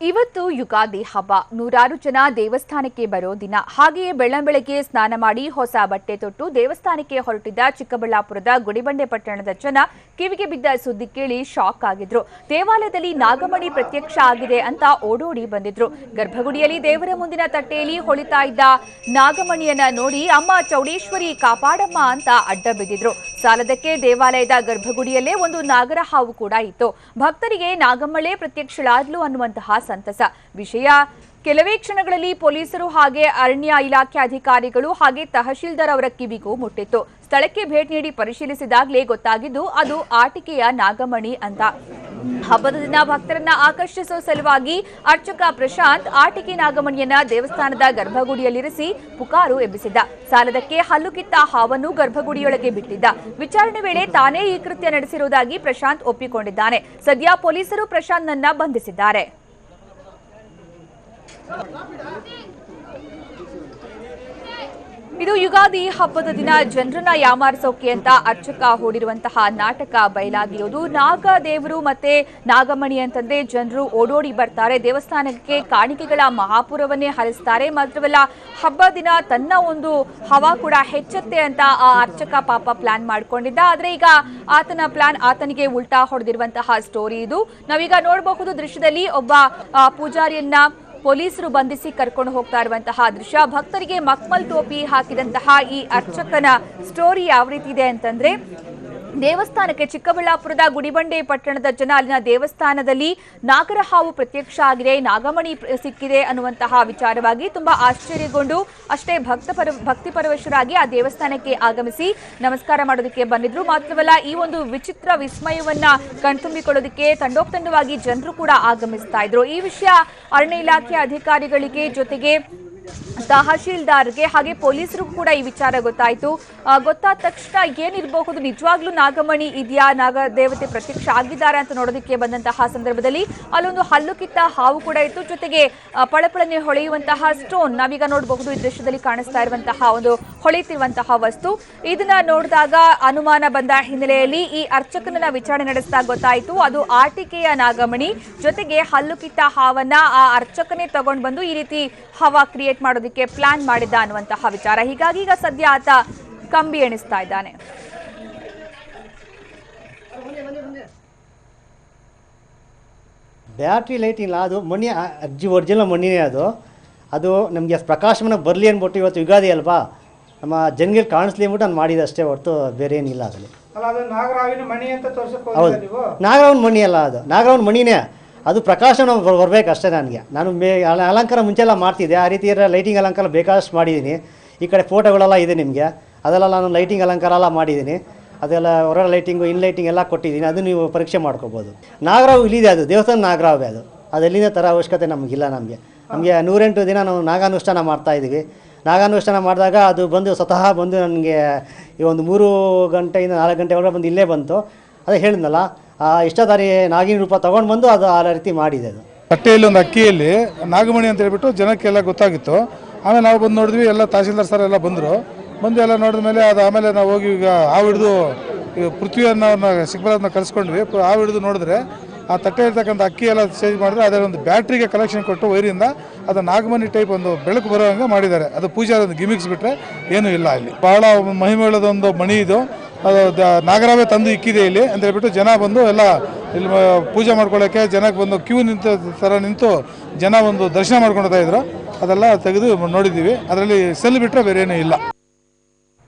ಇವತ್ತು ಯುಗಾದಿ ಹಬ್ಬ. ನೂರಾರು ಜನ ದೇವಸ್ಥಾನಕ್ಕೆ ಬರೋ ದಿನ. ಹಾಗೆಯೇ ಬೆಳ್ಳಂಬೆಳಗ್ಗೆ ಸ್ನಾನ ಮಾಡಿ ಹೊಸ ಬಟ್ಟೆ ತೊಟ್ಟು ದೇವಸ್ಥಾನಕ್ಕೆ ಹೊರಟಿದ್ದ ಚಿಕ್ಕಬಳ್ಳಾಪುರದ ಗುಡಿಬಂಡೆ ಪಟ್ಟಣದ ಜನ ಕಿವಿಗೆ ಬಿದ್ದ ಸುದ್ದಿ ಕೇಳಿ ಶಾಕ್ ಆಗಿದ್ರು. ದೇವಾಲಯದಲ್ಲಿ ನಾಗಮಣಿ ಪ್ರತ್ಯಕ್ಷ ಆಗಿದೆ ಅಂತ ಓಡೋಡಿ ಬಂದಿದ್ರು. ಗರ್ಭಗುಡಿಯಲ್ಲಿ ದೇವರ ಮುಂದಿನ ತಟ್ಟೆಯಲ್ಲಿ ಹೊಳಿತಾ ಇದ್ದ ನಾಗಮಣಿಯನ್ನ ನೋಡಿ, ಅಮ್ಮ ಚೌಡೇಶ್ವರಿ, ಕಾಪಾಡಮ್ಮ ಅಂತ ಅಡ್ಡ ಬಿದ್ದಿದ್ರು. ಸಾಲದಕ್ಕೆ ದೇವಾಲಯದ ಗರ್ಭಗುಡಿಯಲ್ಲೇ ಒಂದು ನಾಗರ ಹಾವು ಕೂಡ ಇತ್ತು. ಭಕ್ತರಿಗೆ ನಾಗಮ್ಮಳೇ ಪ್ರತ್ಯಕ್ಷಳಾದ್ಲು ಅನ್ನುವಂತಹ ಸಂತಸ. ವಿಷಯ, ಕೆಲವೇ ಕ್ಷಣಗಳಲ್ಲಿ ಪೊಲೀಸರು ಹಾಗೆ ಅರಣ್ಯ ಇಲಾಖೆ ಅಧಿಕಾರಿಗಳು ಹಾಗೆ ತಹಶೀಲ್ದಾರ್ ಅವರ ಕಿವಿಗೂ ಮುಟ್ಟಿತ್ತು. ಸ್ಥಳಕ್ಕೆ ಭೇಟಿ ನೀಡಿ ಪರಿಶೀಲಿಸಿದಾಗಲೇ ಗೊತ್ತಾಗಿದ್ದು ಅದು ಆಟಿಕೆಯ ನಾಗಮಣಿ ಅಂತ. ಹಬ್ಬದ ದಿನ ಭಕ್ತರನ್ನ ಆಕರ್ಷಿಸುವ ಸಲುವಾಗಿ ಅರ್ಚಕ ಪ್ರಶಾಂತ್ ಆಟಿಕೆ ನಾಗಮಣಿಯನ್ನ ದೇವಸ್ಥಾನದ ಗರ್ಭಗುಡಿಯಲ್ಲಿರಿಸಿ ಪುಕಾರು ಎಬ್ಬಿಸಿದ್ದ. ಸಾಲದಕ್ಕೆ ಹಲ್ಲು ಕಿತ್ತ ಹಾವನ್ನು ಗರ್ಭಗುಡಿಯೊಳಗೆ ಬಿಟ್ಟಿದ್ದ. ವಿಚಾರಣೆ ವೇಳೆ ತಾನೇ ಈ ಕೃತ್ಯ ನಡೆಸಿರುವುದಾಗಿ ಪ್ರಶಾಂತ್ ಒಪ್ಪಿಕೊಂಡಿದ್ದಾನೆ. ಸದ್ಯ ಪೊಲೀಸರು ಪ್ರಶಾಂತ್ನನ್ನ ಬಂಧಿಸಿದ್ದಾರೆ. ಇದು ಯುಗಾದಿ ಹಬ್ಬದ ದಿನ. ಜನರನ್ನ ಯಾಮಾರಿಸೋಕೆ ಅಂತ ಅರ್ಚಕ ಹೂಡಿರುವಂತಹ ನಾಟಕ ಬಯಲಾಗಿರೋದು. ನಾಗದೇವರು ಮತ್ತೆ ನಾಗಮಣಿ ಅಂತಂದ್ರೆ ಜನರು ಓಡೋಡಿ ಬರ್ತಾರೆ. ದೇವಸ್ಥಾನಕ್ಕೆ ಕಾಣಿಕೆಗಳ ಮಹಾಪುರವನ್ನೇ ಹರಿಸ್ತಾರೆ. ಮಾತ್ರವಲ್ಲ, ಹಬ್ಬ ದಿನ ತನ್ನ ಒಂದು ಹವಾ ಕೂಡ ಹೆಚ್ಚುತ್ತೆ ಅಂತ ಆ ಅರ್ಚಕ ಪಾಪ ಪ್ಲಾನ್ ಮಾಡ್ಕೊಂಡಿದ್ದ. ಆದ್ರೆ ಈಗ ಆತನ ಪ್ಲಾನ್ ಆತನಿಗೆ ಉಲ್ಟಾ ಹೊಡೆದಿರುವಂತಹ ಸ್ಟೋರಿ ಇದು. ನಾವೀಗ ನೋಡಬಹುದು ದೃಶ್ಯದಲ್ಲಿ ಒಬ್ಬ ಪೂಜಾರಿಯನ್ನ ಪೊಲೀಸರು ಬಂಧಿಸಿ ಕರ್ಕೊಂಡು ಹೋಗ್ತಾ ಇರುವಂತಹ ದೃಶ್ಯ. ಭಕ್ತರಿಗೆ ಮಕ್ಮಲ್ ಟೋಪಿ ಹಾಕಿದಂತಹ ಈ ಅರ್ಚಕನ ಸ್ಟೋರಿ ಯಾವ ರೀತಿ ಇದೆ ಅಂತಂದ್ರೆ ದೇವಸ್ಥಾನಕ್ಕೆ ಚಿಕ್ಕಬಳ್ಳಾಪುರದ ಗುಡಿಬಂಡೆ ಪಟ್ಟಣದ ಜನ ಅಲ್ಲಿನ ದೇವಸ್ಥಾನದಲ್ಲಿ ನಾಗರ ಹಾವು ಪ್ರತ್ಯಕ್ಷ ಆಗಿದೆ, ನಾಗಮಣಿ ಸಿಕ್ಕಿದೆ ಅನ್ನುವಂತಹ ವಿಚಾರವಾಗಿ ತುಂಬಾ ಆಶ್ಚರ್ಯಗೊಂಡು ಅಷ್ಟೇ ಭಕ್ತ ಪರ ಭಕ್ತಿ ಪರವಶರಾಗಿ ಆ ದೇವಸ್ಥಾನಕ್ಕೆ ಆಗಮಿಸಿ ನಮಸ್ಕಾರ ಮಾಡೋದಕ್ಕೆ ಬಂದಿದ್ರು. ಮಾತ್ರವಲ್ಲ, ಈ ಒಂದು ವಿಚಿತ್ರ ವಿಸ್ಮಯವನ್ನ ಕಣ್ತುಂಬಿಕೊಳ್ಳೋದಕ್ಕೆ ತಂಡೋಪತಂಡವಾಗಿ ಜನರು ಕೂಡ ಆಗಮಿಸ್ತಾ ಇದ್ರು. ಈ ವಿಷಯ ಅರಣ್ಯ ಇಲಾಖೆ ಅಧಿಕಾರಿಗಳಿಗೆ ಜೊತೆಗೆ ತಹಶೀಲ್ದಾರ್ಗೆ ಹಾಗೆ ಪೊಲೀಸರಿಗೂ ಕೂಡ ಈ ವಿಚಾರ ಗೊತ್ತಾಯ್ತು. ಗೊತ್ತಾದ ತಕ್ಷಣ ಏನಿರಬಹುದು? ನಿಜವಾಗ್ಲೂ ನಾಗಮಣಿ ಇದೆಯಾ? ನಾಗ ದೇವತೆ ಪ್ರತ್ಯಕ್ಷ ಆಗಿದ್ದಾರೆ ಅಂತ ನೋಡೋದಕ್ಕೆ ಬಂದಂತಹ ಸಂದರ್ಭದಲ್ಲಿ ಅಲ್ಲೊಂದು ಹಲ್ಲು ಕಿತ್ತ ಹಾವು ಕೂಡ ಇತ್ತು. ಜೊತೆಗೆ ಪಳಪಳನೆ ಹೊಳೆಯುವಂತಹ ಸ್ಟೋನ್ ನಾವೀಗ ನೋಡಬಹುದು. ಈ ದೃಶ್ಯದಲ್ಲಿ ಕಾಣಿಸ್ತಾ ಇರುವಂತಹ ಒಂದು ಹೊಳೆಯುತ್ತಿರುವಂತಹ ವಸ್ತು. ಇದನ್ನ ನೋಡಿದಾಗ ಅನುಮಾನ ಬಂದ ಹಿನ್ನೆಲೆಯಲ್ಲಿ ಈ ಅರ್ಚಕನನ್ನ ವಿಚಾರಣೆ ನಡೆಸಿದಾಗ ಗೊತ್ತಾಯಿತು. ಅದು ಆಟಿಕೆಯ ನಾಗಮಣಿ. ಜೊತೆಗೆ ಹಲ್ಲು ಕಿತ್ತ ಹಾವನ್ನ ಆ ಅರ್ಚಕನೇ ತಗೊಂಡು ಬಂದು ಈ ರೀತಿ ಹವಾ ಕ್ರಿಯೇಟ್ ಮಾಡೋದಕ್ಕೆ ಪ್ಲಾನ್ ಮಾಡಿದ್ದ ಅನ್ನುವಂತಹ ವಿಚಾರ. ಹೀಗಾಗಿ ಈಗ ಸದ್ಯ ಆತ ಕಂಬಿ ಎಣಿಸ್ತಾ ಇದ್ದಾನೆ. ಬ್ಯಾಟ್ರಿ ಲೈಟ್ ಇಲ್ಲ ಅದು ಮಣ್ಣಿ ಅಜ್ಜಿ ಒರಿಜಿನಲ್ ಮಣ್ಣಿನೇ ಅದು. ಅದು ನಮಗೆ ಪ್ರಕಾಶಮನ ಬರಲಿ ಅಂದ್ಬಿಟ್ಟು ಇವತ್ತು ಯುಗಾದಿ ಅಲ್ವಾ? ನಮ್ಮ ಜನಗಳಿಗೆ ಕಾಣಿಸ್ಲಿ ಅಂದ್ಬಿಟ್ಟು ನಾನು ಮಾಡಿದೆ ಅಷ್ಟೇ ಹೊರತು ಬೇರೆ ಏನಿಲ್ಲ ಅದರಲ್ಲಿ. ಅಲ್ಲ ಅದು ನಾಗರಾವಿನ ಮಣಿ ಅಂತ ತೋರ್ಸಕ್ ಹೌದು. ನಾಗರಾವನ ಮಣಿ ಅಲ್ಲ ಅದು. ನಾಗರಾವನ ಮಣಿನೇ ಅದು ಪ್ರಕಾಶನ ಬರಬೇಕು ಅಷ್ಟೇ ನನಗೆ. ನಾನು ಮೇ ಅಲ- ಅಲಂಕಾರ ಮುಂಚೆಲ್ಲ ಮಾಡ್ತಿದ್ದೆ. ಆ ರೀತಿ ಲೈಟಿಂಗ್ ಅಲಂಕಾರ ಬೇಕಾದಷ್ಟು ಮಾಡಿದ್ದೀನಿ. ಈ ಕಡೆ ಫೋಟೋಗಳೆಲ್ಲ ಇದೆ ನಿಮಗೆ. ಅದೆಲ್ಲ ನಾನು ಲೈಟಿಂಗ್ ಅಲಂಕಾರ ಎಲ್ಲ ಮಾಡಿದ್ದೀನಿ. ಅದೆಲ್ಲ ಹೊರ ಲೈಟಿಂಗು ಇನ್ ಲೈಟಿಂಗ್ ಎಲ್ಲ ಕೊಟ್ಟಿದ್ದೀನಿ. ಅದು ನೀವು ಪರೀಕ್ಷೆ ಮಾಡ್ಕೋಬೋದು. ನಾಗರಾವ್ ಇಲ್ಲಿದೆ ಅದು. ದೇವಸ್ಥಾನ ನಾಗರಾವೇ ಅದು. ಅದು ಎಲ್ಲಿಂದ ಥರ ಅವಶ್ಯಕತೆ ನಮಗಿಲ್ಲ ನಮಗೆ. ನಮಗೆ ನೂರೆಂಟು ದಿನ ನಾವು ನಾಗಾನುಷ್ಠಾನ ಮಾಡ್ತಾ ಇದ್ದೀವಿ. ನಾಗಾನುಷ್ಠಾನ ಮಾಡಿದಾಗ ಅದು ಬಂದು ಸ್ವತಃ ಬಂದು ನನಗೆ ಈ ಒಂದು ಮೂರು ಗಂಟೆಯಿಂದ ನಾಲ್ಕು ಗಂಟೆ ಒಳಗೆ ಬಂದು ಇಲ್ಲೇ ಬಂತು. ಅದೇ ಹೇಳಿದ್ನಲ್ಲ ಆ ಇಷ್ಟದಾರಿ ನಾಗಿನ ರೂಪ ತಗೊಂಡು ಬಂದು ಅದು ಆ ರೀತಿ ಮಾಡಿದೆ ಅದು. ತಟ್ಟೆಯಲ್ಲಿ ಒಂದು ಅಕ್ಕಿಯಲ್ಲಿ ನಾಗಮಣಿ ಅಂತ ಹೇಳ್ಬಿಟ್ಟು ಜನಕ್ಕೆಲ್ಲ ಗೊತ್ತಾಗಿತ್ತು. ಆಮೇಲೆ ನಾವು ಬಂದು ನೋಡಿದ್ವಿ, ಎಲ್ಲ ತಹಸೀಲ್ದಾರ್ ಸರ್ ಎಲ್ಲ ಬಂದರು. ಬಂದು ಎಲ್ಲ ನೋಡಿದ ಮೇಲೆ ಅದು ಆಮೇಲೆ ನಾವು ಹೋಗಿ ಈಗ ಹಾವು ಹಿಡಿದು ಪೃಥ್ವಿಯನ್ನ ಸಿಗ್ಬಲನ್ನ ಕಳಿಸ್ಕೊಂಡ್ವಿ. ಆ ಹಾವು ಹಿಡಿದು ನೋಡಿದ್ರೆ ಆ ತಟ್ಟೆ ಇರ್ತಕ್ಕಂಥ ಅಕ್ಕಿ ಎಲ್ಲ ಚೇಂಜ್ ಮಾಡಿದ್ರೆ ಅದರ ಒಂದು ಬ್ಯಾಟ್ರಿಗೆ ಕಲೆಕ್ಷನ್ ಕೊಟ್ಟು ವೈರಿಂದ ಅದು ನಾಗಮಣಿ ಟೈಪ್ ಒಂದು ಬೆಳಕು ಬರೋ ಹಂಗೆ ಮಾಡಿದ್ದಾರೆ. ಅದು ಪೂಜಾರ ಒಂದು ಗಿಮಿಕ್ಸ್ ಬಿಟ್ಟರೆ ಏನೂ ಇಲ್ಲ ಅಲ್ಲಿ. ಭಾಳ ಮಹಿಮೇಳದೊಂದು ಮಣಿ ಇದು. ನಾಗರಾವೇ ತಂದು ಇಕ್ಕಿದೆ ಇಲ್ಲಿ ಅಂತ ಹೇಳ್ಬಿಟ್ಟು ಜನ ಬಂದು ಎಲ್ಲ ಇಲ್ಲಿ ಪೂಜೆ ಮಾಡ್ಕೊಳ್ಳೋಕ್ಕೆ ಜನಕ್ಕೆ ಬಂದು ಕ್ಯೂ ನಿಂತ ಥರ ನಿಂತು ಜನ ಒಂದು ದರ್ಶನ ಮಾಡ್ಕೊಳ್ತಾ ಇದ್ರು. ಅದೆಲ್ಲ ತೆಗೆದು ನೋಡಿದ್ದೀವಿ. ಅದರಲ್ಲಿ ಸೆಲ್ ಬಿಟ್ಟರೆ ಬೇರೆ ಏನೂ ಇಲ್ಲ.